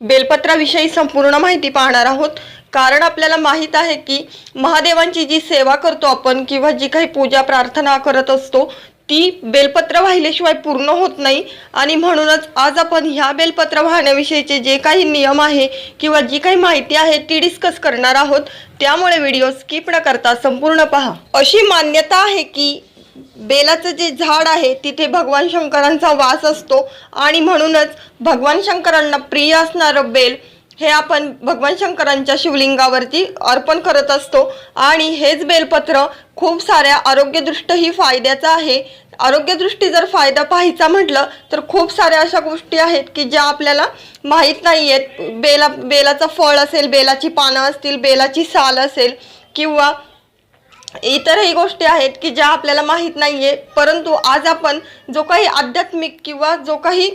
बेलपत्राविषयी संपूर्ण माहिती पाहणार आहोत. कारण आपल्याला माहीत आहे की महादेवांची जी सेवा करतो आपण किंवा जी काही पूजा प्रार्थना करत असतो ती बेलपत्र वाहिल्याशिवाय पूर्ण होत नाही. आणि म्हणूनच आज आपण ह्या बेलपत्र वाहण्याविषयीचे जे काही नियम आहे किंवा जी काही माहिती आहे ती डिस्कस करणार आहोत. त्यामुळे व्हिडिओ स्किप न करता संपूर्ण पहा. अशी मान्यता आहे की बेलाचं जे झाड आहे तिथे भगवान शंकरांचा वास असतो. आणि म्हणूनच भगवान शंकरांना प्रिय असणारं बेल हे आपण भगवान शंकरांच्या शिवलिंगावरती अर्पण करत असतो. आणि हेच बेलपत्र खूप साऱ्या आरोग्यदृष्टही फायद्याचं आहे. आरोग्यदृष्टी जर फायदा पाहायचा म्हटलं तर खूप साऱ्या अशा गोष्टी आहेत की ज्या आपल्याला माहीत नाही आहेत बेला बेलाचं फळ असेल बेलाची पानं असतील बेलाची साल असेल किंवा इतरही गोष्टी आहेत की ज्या आपल्याला माहीत नाही आहे परंतु आज आपण जो काही आध्यात्मिक किंवा जो काही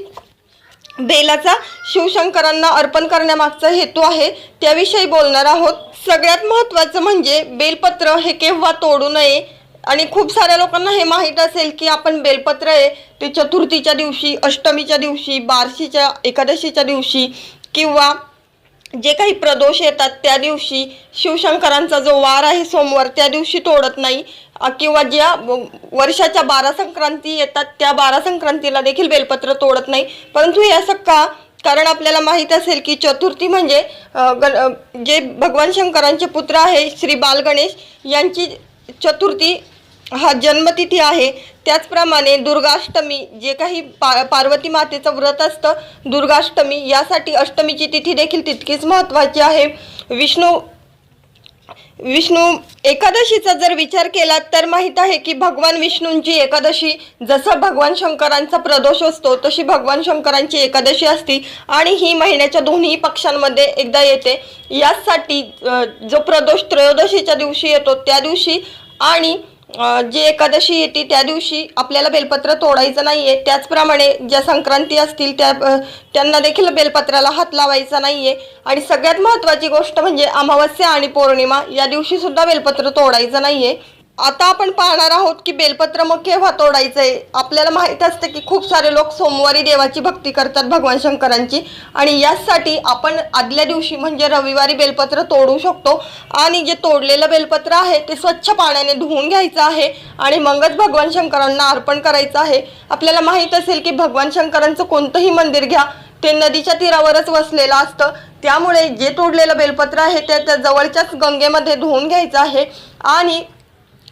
बेलाचा शिवशंकरांना अर्पण करण्यामागचा हेतू आहे त्याविषयी बोलणार आहोत. सगळ्यात महत्त्वाचं म्हणजे बेलपत्र हे केव्हा तोडू नये आणि खूप साऱ्या लोकांना हे माहीत असेल की आपण बेलपत्र आहे ते चतुर्थीच्या दिवशी अष्टमीच्या दिवशी बारशीच्या एकादशीच्या दिवशी किंवा जे काही प्रदोष येतात त्या दिवशी शिवशंकरांचा जो वार आहे सोमवार त्या दिवशी तोडत नाही. किंवा ज्या वर्षाच्या बारा संक्रांती येतात त्या बारा संक्रांतीला देखील बेलपत्र तोडत नाही. परंतु हे असं का? कारण आपल्याला माहीत असेल की चतुर्थी म्हणजे गण जे भगवान शंकरांचे पुत्र आहे श्री बालगणेश यांची चतुर्थी हा जन्मतिथी आहे. त्याचप्रमाणे दुर्गाष्टमी जे काही पा पार्वती मातेचं व्रत असतं दुर्गाष्टमी यासाठी अष्टमीची तिथी देखील तितकीच महत्त्वाची आहे. विष्णू विष्णू एकादशीचा जर विचार केला तर माहीत आहे की भगवान विष्णूंची एकादशी जसं भगवान शंकरांचा प्रदोष असतो तशी भगवान शंकरांची एकादशी असती आणि ही महिन्याच्या दोन्ही पक्षांमध्ये एकदा येते. यासाठी जो प्रदोष त्रयोदशीच्या दिवशी येतो त्या दिवशी आणि जी एकादशी येते त्या दिवशी आपल्याला बेलपत्र तोडायचं नाही आहे त्याचप्रमाणे ज्या संक्रांती असतील त्या त्यांना देखील बेलपत्राला हात लावायचा नाही आहे आणि सगळ्यात महत्त्वाची गोष्ट म्हणजे अमावस्या आणि पौर्णिमा या दिवशीसुद्धा बेलपत्र तोडायचं नाही आहे आता आपण पाहणार आहोत की बेलपत्र मग केव्हा तोडायचंय? आपल्याला माहीत असतं की खूप सारे लोक सोमवारी देवाची भक्ती करतात भगवान शंकरांची. आणि यासाठी आपण आदल्या दिवशी म्हणजे रविवारी बेलपत्र तोडू शकतो. आणि जे तोडलेलं बेलपत्र आहे ते स्वच्छ पाण्याने धुवून घ्यायचं आहे आणि मगच भगवान शंकरांना अर्पण करायचं आहे. आपल्याला माहीत असेल की भगवान शंकरांचं कोणतंही मंदिर घ्या ते नदीच्या तीरावरच वसलेलं असतं. त्यामुळे जे तोडलेलं बेलपत्र आहे ते त्या जवळच्याच गंगेमध्ये धुवून घ्यायचं आहे. आणि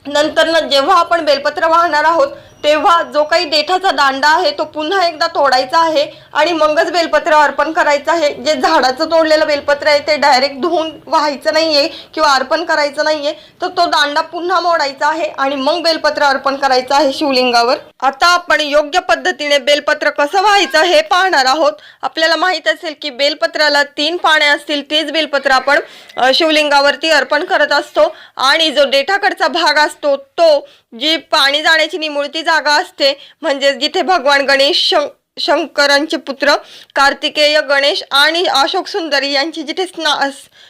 नंतर जेव्हा आपण बेलपत्र वाहणार आहोत तेव्हा जो काही देठाचा दांडा आहे तो पुन्हा एकदा तोडायचा आहे आणि मगच बेलपत्र अर्पण करायचं आहे. जे झाडाचं तोडलेलं बेलपत्र आहे ते डायरेक्ट धुवून व्हायचं नाहीये किंवा अर्पण करायचं नाहीये तर तो दांडा पुन्हा मोडायचा आहे आणि मग बेलपत्र अर्पण करायचं आहे शिवलिंगावर. आता आपण योग्य पद्धतीने बेलपत्र कसं व्हायचं हे पाहणार आहोत. आपल्याला माहीत असेल की बेलपत्राला तीन पाने असतील तेच बेलपत्र आपण शिवलिंगावरती अर्पण करत असतो. आणि जो देठाकडचा भाग असतो तो जी पाणी जाण्याची निमुळती जागा असते. म्हणजे जिथे भगवान गणेश शं शंकरांचे पुत्र कार्तिकेय गणेश आणि अशोक सुंदरी यांची जिथे स्ना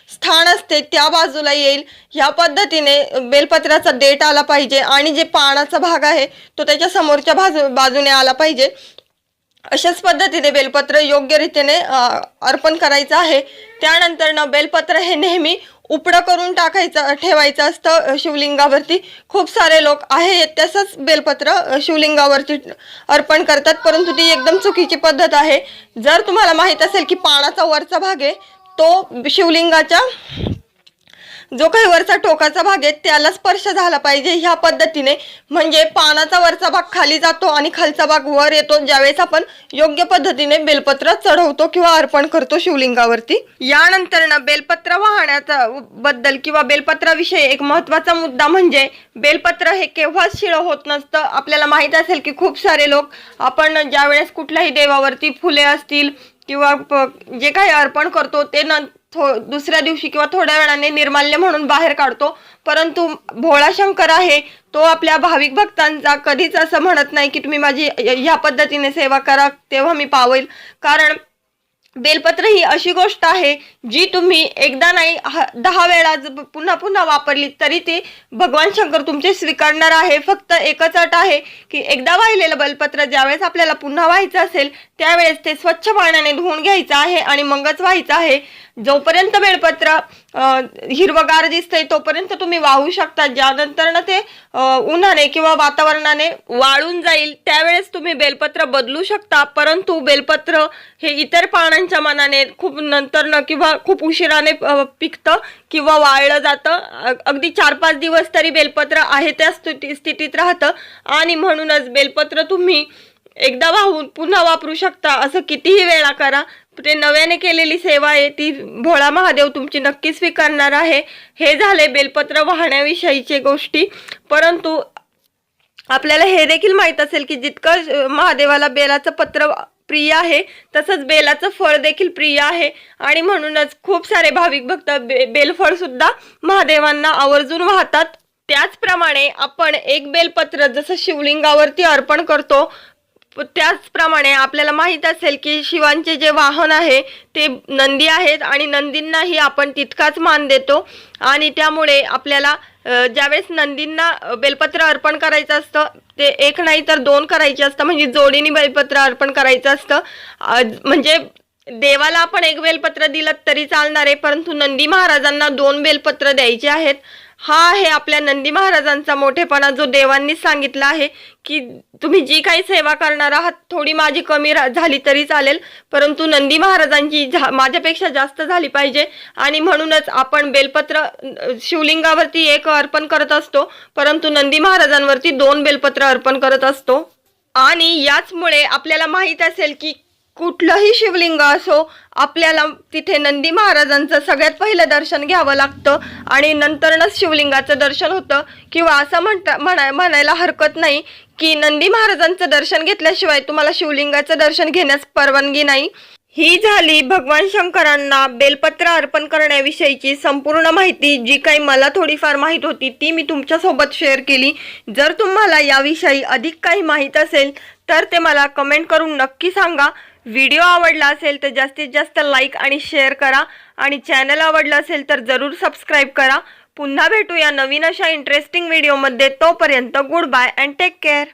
स्थान असते त्या बाजूला येईल. ह्या पद्धतीने बेलपत्राचा देठ आला पाहिजे आणि जे पानाचा भाग आहे तो त्याच्या समोरच्या बाजू बाजूने आला पाहिजे. अशाच पद्धतीने बेलपत्र योग्य रीतीने अर्पण करायचं आहे. त्यानंतर न बेलपत्र हे नेहमी उपडं करून टाकायचं ठेवायचं असतं शिवलिंगावरती. खूप सारे लोक आहे तसंच बेलपत्र शिवलिंगावरती अर्पण करतात. परंतु ती एकदम चुकीची पद्धत आहे. जर तुम्हाला माहीत असेल की पानाचा वरचा भाग आहे तो शिवलिंगाच्या जो काही वरचा टोकाचा भाग आहे त्याला स्पर्श झाला पाहिजे ह्या पद्धतीने. म्हणजे पानाचा वरचा भाग खाली जातो आणि खालचा भाग वर येतो. ज्यावेळेस आपण योग्य पद्धतीने बेलपत्र चढवतो किंवा अर्पण करतो शिवलिंगावरती. यानंतर ना बेलपत्र वाहण्याचा बद्दल किंवा बेलपत्राविषयी एक महत्त्वाचा मुद्दा म्हणजे बेलपत्र हे केव्हाच शिळं होत नसतं. आपल्याला माहीत असेल की खूप सारे लोक आपण ज्यावेळेस कुठल्याही देवावरती फुले असतील किंवा जे काही अर्पण करतो ते न थो दुसऱ्या दिवशी किंवा थोड्या वेळाने निर्माल्य म्हणून बाहेर काढतो. परंतु भोळा शंकर आहे तो आपल्या भाविक भक्तांचा कधीच असं म्हणत नाही की तुम्ही माझी ह्या पद्धतीने सेवा करा तेव्हा मी पावेल. कारण बेलपत्र ही अशी गोष्ट आहे जी तुम्ही एकदा नाही दहा वेळा पुन्हा पुन्हा वापरली तरी ती भगवान शंकर तुमचे स्वीकारणार आहे. फक्त एकच अट आहे की एकदा वाहिलेलं बेलपत्र ज्यावेळेस आपल्याला पुन्हा व्हायचं असेल त्यावेळेस ते स्वच्छ पाण्याने धुवून घ्यायचं आहे आणि मगच व्हायचं आहे. जोपर्यंत बेलपत्र हिरवगार दिसतंय तोपर्यंत तुम्ही वाहू शकता. ज्यानंतर ना ते उन्हाने किंवा वातावरणाने वाळून जाईल त्यावेळेस तुम्ही बेलपत्र बदलू शकता. परंतु बेलपत्र हे इतर पानांच्या मनाने खूप नंतर न किंवा खूप उशिराने पिकतं किंवा वाळलं जातं. अगदी चार पाच दिवस तरी बेलपत्र आहे त्या स्थिती स्थितीत राहतं. आणि म्हणूनच बेलपत्र तुम्ही एकदा वाहून पुन्हा वापरू शकता. असं कितीही वेळा करा ते नव्याने केलेली सेवा आहे ती भोळा महादेव तुमची नक्की स्वीकारणार आहे. हे झाले बेलपत्र वाहण्याविषयीचे गोष्टी. परंतु आपल्याला हे देखील माहीत असेल की जितकं महादेवाला बेलाचं पत्र प्रिय आहे तसंच बेलाचं फळ देखील प्रिय आहे. आणि म्हणूनच खूप सारे भाविक भक्त बे बेलफळ सुद्धा महादेवांना आवर्जून वाहतात. त्याचप्रमाणे आपण एक बेलपत्र जसं शिवलिंगावरती अर्पण करतो त्याचप्रमाणे आपल्याला माहीत असेल की शिवांचे जे वाहन आहे ते नंदी आहेत आणि नंदींनाही आपण तितकाच मान देतो. आणि त्यामुळे आपल्याला ज्यावेळेस नंदींना बेलपत्र अर्पण करायचं असतं ते एक नाही तर दोन करायचे असतं. म्हणजे जोडीने बेलपत्र अर्पण करायचं असतं. म्हणजे देवाला आपण एक बेलपत्र दिलं तरी चालणार आहे परंतु नंदी महाराजांना दोन बेलपत्र द्यायचे आहेत. हा आहे आपल्या नंदी महाराजांचा मोठेपणा जो देवांनी सांगितला आहे की तुम्ही जी काही सेवा करणार आहात थोडी माझी कमी रा- झाली तरी चालेल. परंतु नंदी महाराजांची झा- माझ्यापेक्षा जास्त झाली पाहिजे. आणि म्हणूनच आपण बेलपत्र शिवलिंगावरती एक अर्पण करत असतो. परंतु नंदी महाराजांवरती दोन बेलपत्र अर्पण करत असतो. आणि याचमुळे आपल्याला माहीत असेल की कुठलंही शिवलिंग असो आपल्याला तिथे नंदी महाराजांचं सगळ्यात पहिलं दर्शन घ्यावं लागतं आणि नंतरनच शिवलिंगाचं दर्शन होतं. किंवा असं म्हणता म्हणा म्हणायला हरकत नाही की नंदी महाराजांचं दर्शन घेतल्याशिवाय तुम्हाला शिवलिंगाचं दर्शन घेण्यास परवानगी नाही. ही झाली भगवान शंकरांना बेलपत्र अर्पण करण्याविषयीची संपूर्ण माहिती. जी काही मला थोडीफार माहीत होती ती मी तुमच्यासोबत शेअर केली. जर तुम्हाला याविषयी अधिक काही माहीत असेल तर ते मला कमेंट करून नक्की सांगा. व्हिडिओ आवडला असेल तर जास्तीत जास्त लाईक आणि शेअर करा. आणि चॅनल आवडलं असेल तर जरूर सबस्क्राईब करा. पुन्हा भेटूया नवीन अशा इंटरेस्टिंग व्हिडिओमध्ये तोपर्यंत goodbye and take care